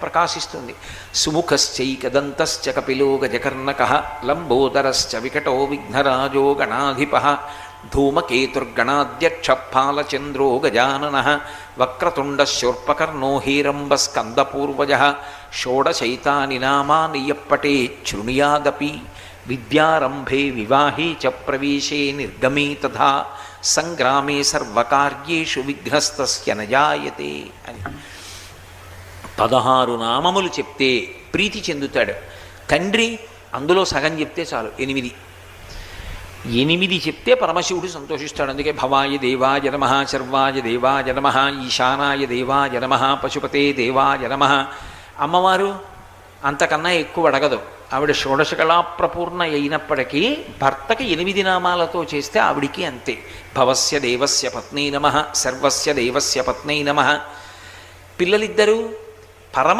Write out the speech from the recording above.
ప్రకాశిస్తుంది. సుముఖశ్చైకదంతశ్చ కపిలో గజకర్ణక లంబోదరశ్చ వికటో విఘ్నరాజో గణాధిప ధూమకేతుర్గణాధ్యక్షపాలచంద్రో గజానన వక్రతుండశూర్పకర్ణో హీరంబస్కందపూర్వజ షోడశైతాని నామాని యప్పటే శృణుయాదపి విద్యారంభే వివాహే చ ప్రవేశే నిర్గమే తథా సంగ్రామే సర్వకార్యేషు విఘ్నస్తస్య నజాయతే అని. పదహారు నామములు చెప్తే ప్రీతి చెందుతాడు. తండ్రి అందులో సగం చెప్తే చాలు ఎనిమిది. ఎనిమిది చెప్తే పరమశివుడు సంతోషిస్తాడు. అందుకే భవాయ దేవాయ నమ శర్వాయ దేవాయ నమ ఈశానాయ దేవాయ నమ పశుపతే దేవాయ నమ. అమ్మవారు అంతకన్నా ఎక్కువ అడగదు. ఆవిడ షోడశకళాప్రపూర్ణ అయినప్పటికీ భర్తకి ఎనిమిది నామాలతో చేస్తే ఆవిడికి అంతే. భవస్య దేవస్య పత్ని నమ సర్వస్య దేవస్య పత్ని నమ. పిల్లలిద్దరూ para